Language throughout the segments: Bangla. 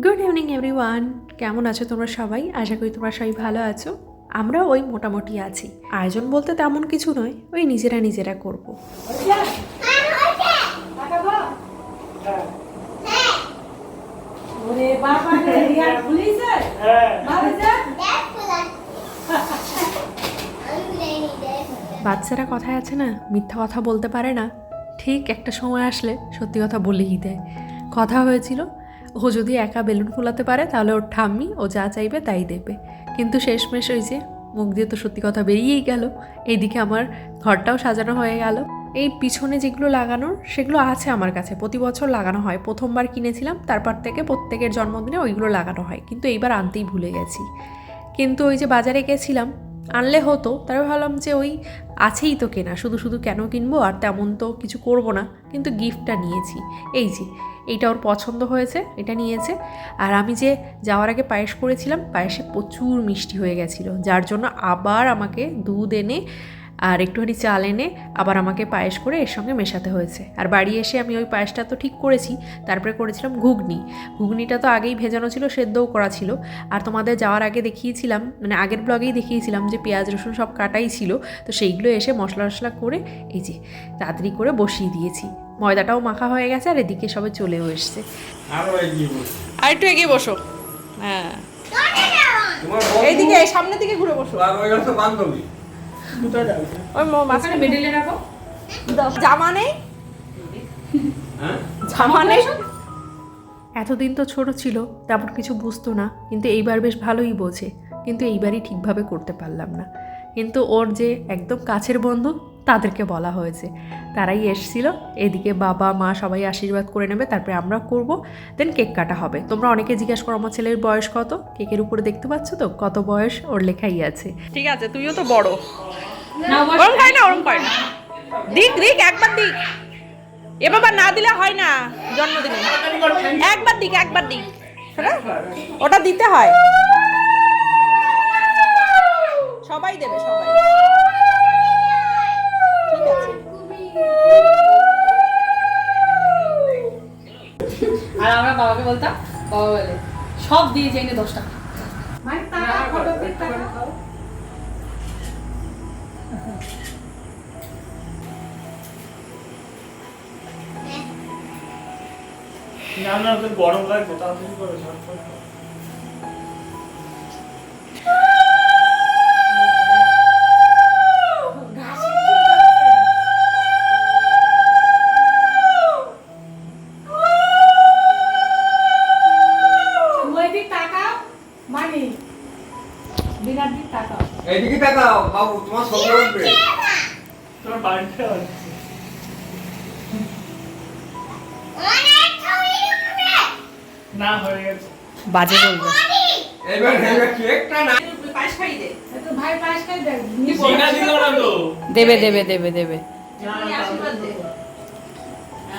গুড ইভিনিং এভরিওয়ান কেমন আছো তোমরা সবাই? আশা করি তোমরা সবাই ভালো আছো। আমরা ওই মোটামুটি আছি। আয়োজন বলতে তেমন কিছু নয় ওই নিজেরা নিজেরা করব। ওরে বাবা রে রিয়া পুলিশে বাবা যা বাচ্চারা কথায় আছে না মিথ্যা কথা বলতে পারে না। ঠিক একটা সময় আসলে সত্যি কথা বলেই দেয়। কথা হয়েছিল ও যদি একা বেলুন ফোলাতে পারে, তাহলে ওর ঠাম্মি ও যা চাইবে তাই দেবে। কিন্তু শেষমেশ ওই যে মুখ দিয়ে তো সত্যি কথা বেরিয়েই গেল। এইদিকে আমার ঘরটাও সাজানো হয়ে গেল। এই পিছনে যেগুলো লাগানোর, সেগুলো আছে আমার কাছে। প্রতি বছর লাগানো হয়। প্রথমবার কিনেছিলাম, তারপর থেকে প্রত্যেকের জন্মদিনে ওইগুলো লাগানো হয়। কিন্তু এইবার আনতেই ভুলে গেছি। কিন্তু ওই যে বাজারে গেছিলাম, আনলে হতো, তারপর ভাবলাম যে ওই আছেই তো কেনা, শুধু শুধু কেন কিনবো আর তেমন তো কিছু করব না, কিন্তু গিফটটা নিয়েছি। এই যে, এইটা ওর পছন্দ হয়েছে, এটা নিয়েছে। আর আমি যে যাওয়ার আগে পায়েস করেছিলাম, পায়েসে প্রচুর মিষ্টি হয়ে গেছিল, যার জন্য আবার আমাকে দুধ এনে আর একটুখানি চাল এনে আবার আমাকে পায়েস করে এর সঙ্গে মেশাতে হয়েছে। আর বাড়ি এসে আমি ওই পায়েসটা তো ঠিক করেছি তারপরে করেছিলাম ঘুগনি। ঘুগনিটা তো আগেই ভেজানো ছিল সেদ্ধও করা ছিল। আর তোমাদের যাওয়ার আগে দেখিয়েছিলাম মানে আগের ব্লগেই দেখিয়েছিলাম যে পেঁয়াজ রসুন সব কাটাই ছিল। তো সেইগুলো এসে মশলা টশলা করে এই যে তাড়াতাড়ি করে বসিয়ে দিয়েছি। ময়দাটাও মাখা হয়ে গেছে আর এদিকে সবে চলেও এসছে। আরও একটু এগিয়ে বসো। হ্যাঁ। এইদিকে সামনের দিকে ঘুরে বসো। আর ওই বান্ধবী। ওই মাঝখানে মেডেলে রাখো। জামা নেই? হ্যাঁ? জামা নেই? এতদিন তো ছোট ছিল তেমন কিছু বুঝতো না কিন্তু এইবার বেশ ভালোই বোঝে কিন্তু এইবারই ঠিকভাবে করতে পারলাম না। কিন্তু ওর যে একদম কাছের বন্ধু তাদেরকে বলা হয়েছে। তারাই এসছিল এদিকে বাবা মা সবাই আশীর্বাদ করে নেবে তারপরে আমরা করব দেন কেক কাটা হবে। তোমরা অনেকে জিজ্ঞাসা করো আমার ছেলের বয়স কত? কেকের উপরে দেখতে পাচ্ছ তো? কত বয়স ওর লেখাই আছে। ঠিক আছে তুইও তো বড়। না ওরম খাই না ওরম খাই না। দিক দিক একবার দিক। এ বাবা না দিলে হয় না জন্মদিনে। একবার দিক একবার দিক। হ্যাঁ? ওটা দিতে হয়। সবাই দেবে সবাই। বাবাকে বলতাম বাবা বলে সব দিয়ে যাই না দশ টাকা মানে না না গরম তাড়াতাড়ি করে? ঝটফট কর। টাকা এইদিকে তাকাও বাবু তোমার উঠবে তোমার বাড়িতে না হয়ে গেছে। বাজে বলবে। এবার এবার কেকটা না। পায়েস খাই দে। তো ভাই পায়েস খাই দেখ সিনা দিল না তো? দেবে দেবে দেবে দেবে।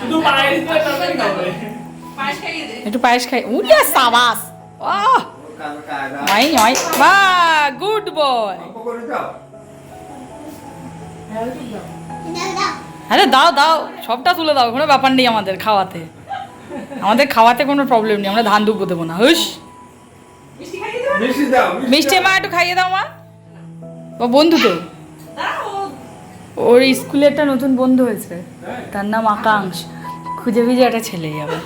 শুধু পায়েস দে। একটু পায়েস খাই। উঠে সাবাস। আহ! মাই নয় বা গুড বয় আরে দাও দাও। সবটা তুলে দাও, কোনো ব্যাপার নেই আমাদের খাওয়াতে। আমাদের খাওয়াতে কোনো প্রবলেম নেই, আমরা ধান দুব্বো দেবো না। হুস মিষ্টি মা, একটু খাইয়ে দাও মা। ও বন্ধু তো। ওর স্কুলে একটা নতুন বন্ধু হয়েছে। তার নাম আকাঙ্ক্ষ খুঁজে খুঁজে একটা ছেলে যাবে।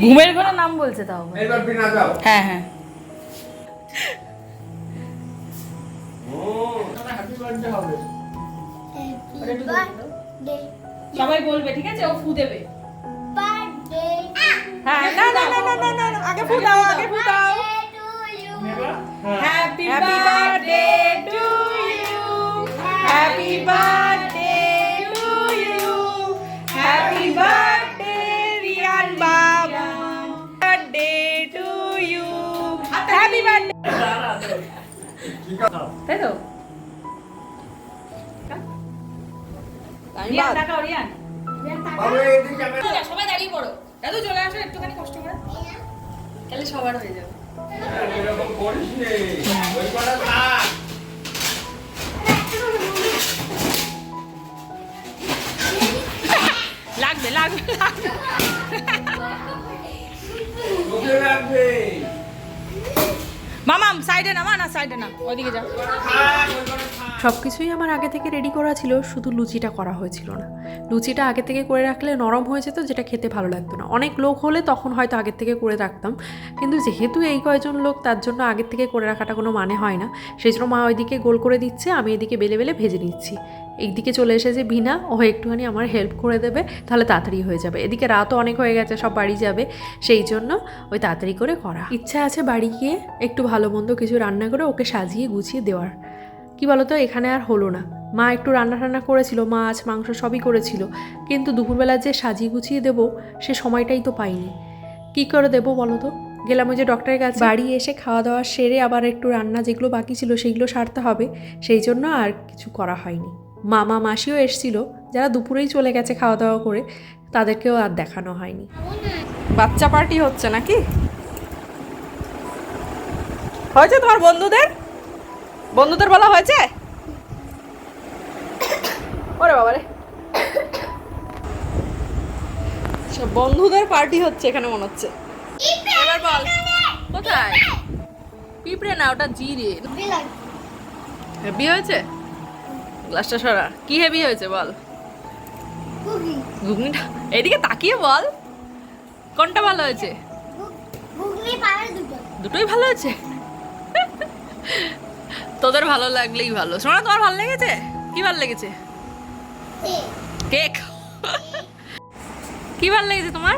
ঘুমের কোনো নাম বলছে তাও এবার বিনা দাও। হ্যাঁ হ্যাঁ। ও হ্যাপি বার্থডে হবে সবাই বলবে ঠিক আছে? ও ফু দেবে। হ্যাঁ না না না না না আগে ফু দাও আগে ফু দাও। হ্যাপি বার্থডে হ্যাপি বার্থডে তাই তো? রিয়ান টাকা রিয়ান। বাবু এইদিকে ক্যামেরা সবাই দাঁড়িয়ে পড়ো। দাদু চলে আসো একটুখানি কষ্ট করে। তাহলে সবার হয়ে যাবে। এরকম করিস নে। ওই কটা থাক লাগবে লাগবে লাগবে। মামাম সাইডে না মা না সাইডে না ওদিকে যা। সব কিছুই আমার আগে থেকে রেডি করা ছিল, শুধু লুচিটা করা হয়েছিল না। লুচিটা আগে থেকে করে রাখলে নরম হয়ে যেত, যেটা খেতে ভালো লাগতো না। অনেক লোক হলে তখন হয়তো আগের থেকে করে রাখতাম, কিন্তু যেহেতু এই কয়জন লোক, তার জন্য আগের থেকে করে রাখাটা কোনো মানে হয় না। সেই জন্য মা ওইদিকে গোল করে দিচ্ছে, আমি এদিকে বেলে বেলে ভেজে নিচ্ছি। এইদিকে চলে এসেছে বিনা, ও একটুখানি আমার হেল্প করে দেবে, তাহলে তাড়াতাড়ি হয়ে যাবে। এদিকে রাতও অনেক হয়ে গেছে, সব বাড়ি যাবে, সেই জন্য ওই তাড়াতাড়ি করে করা। ইচ্ছা আছে বাড়ি গিয়ে একটু ভালো মন্দ কিছু রান্না করে ওকে সাজিয়ে গুছিয়ে দেওয়ার। কি বলতো, এখানে আর হলো না। মা একটু রান্না টান্না করেছিল, মাছ, মাংস সবই করেছিল। কিন্তু দুপুরবেলা যে সাজিয়ে গুছিয়ে দেবো, সে সময়টাই তো পাইনি। কি করে দেবো বলো তো? গেলাম ওই যে ডক্টরের কাছে। বাড়ি এসে খাওয়া দাওয়া সেরে আবার একটু রান্না যেগুলো বাকি ছিল সেইগুলো সারতে হবে। সেই জন্য আর কিছু করা হয়নি। মামা, মাসিও এসছিল, যারা দুপুরেই চলে গেছে খাওয়া দাওয়া করে, তাদেরকেও আর দেখানো হয়নি। বাচ্চা পার্টি হচ্ছে নাকি? হয়েছে তোমার বন্ধুদের? বন্ধুদের বলা হয়েছে? ওরে বাবারে। সব বন্ধুদের পার্টি হচ্ছে এখানে মনে হচ্ছে। এবার বল কোথায়? পিঁপড়ে না ওটা জিরে। হেভি হয়েছে? গ্লাসটা সরা। কি হেভি হয়েছে বল? ঘুগনিটা। এদিকে তাকিয়ে বল। কোনটা ভালো হয়েছে? দুটোই ভালো হয়েছে? তোদের ভালো লাগলেই ভালো। শোনা তোমার ভালো লেগেছে? কি ভালো লেগেছে? কেক। কি ভালো লেগেছে তোমার?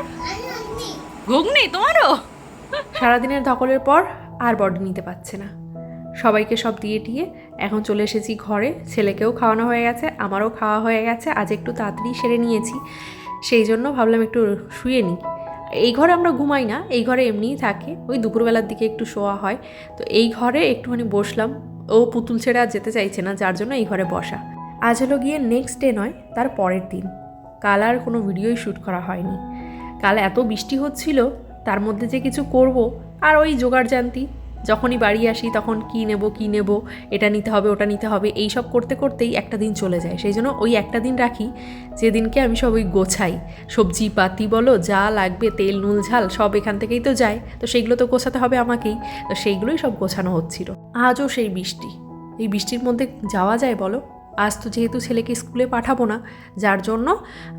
ঘুগনি, তোমারও? সারাদিনের ধকলের পর আর বডি নিতে পারছে না। সবাইকে সব দিয়ে টিয়ে এখন চলে এসেছি ঘরে। ছেলেকেও খাওয়ানো হয়ে গেছে, আমারও খাওয়া হয়ে গেছে। আজ একটু তাড়াতাড়ি সেরে নিয়েছি, সেই জন্য ভাবলাম একটু শুয়ে নিই। এই ঘরে আমরা ঘুমাই না, এই ঘরে এমনিই থাকে। ওই দুপুরবেলার দিকে একটু শোয়া হয়। তো এই ঘরে একটুখানি বসলাম ও পুতুল ছেড়ে আর যেতে চাইছে না, যার জন্য এই ঘরে বসা। আজ হলো গিয়ে নেক্সট ডে নয়, তার পরের দিন। কাল আর কোনো ভিডিওই শ্যুট করা হয়নি। কাল এত বৃষ্টি হচ্ছিল, তার মধ্যে যে কিছু করব, আর ওই জোগাড় জানতি। যখনই বাড়ি আসি তখন কী নেব কী নেব, এটা নিতে হবে, ওটা নিতে হবে এই সব করতে করতেই একটা দিন চলে যায়। সেই জন্য ওই একটা দিন রাখি, যেদিনকে আমি সব ওই গোছাই। সবজি পাতি বলো, যা লাগবে, তেল নুল ঝাল, সব এখান থেকেই তো যায়। তো সেইগুলো তো গোছাতে হবে আমাকেই। তো সেইগুলোই সব গোছানো হচ্ছিল। আজও সেই বৃষ্টি। এই বৃষ্টির মধ্যে যাওয়া যায় বলো? আজ তো যেহেতু ছেলেকে স্কুলে পাঠাবো না, যার জন্য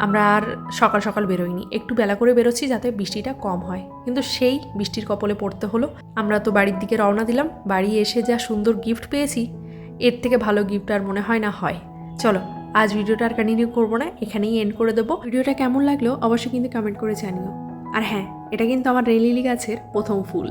আমরা আর সকাল সকাল বেরোইনি। একটু বেলা করে বেরোচ্ছি যাতে বৃষ্টিটা কম হয়। কিন্তু সেই বৃষ্টির কপলে পড়তে হলো। আমরা তো বাড়ির দিকে রওনা দিলাম। বাড়ি এসে যা সুন্দর গিফট পেয়েছি, এর থেকে ভালো গিফট আর মনে হয় না হয়। চলো, আজ ভিডিওটা আর কন্টিনিউ করব না। এখানেই এন্ড করে দেবো। ভিডিওটা কেমন লাগল অবশ্যই কিন্তু কমেন্ট করে জানিও। আর হ্যাঁ এটা কিন্তু আমার রেলিলি গাছের প্রথম ফুল।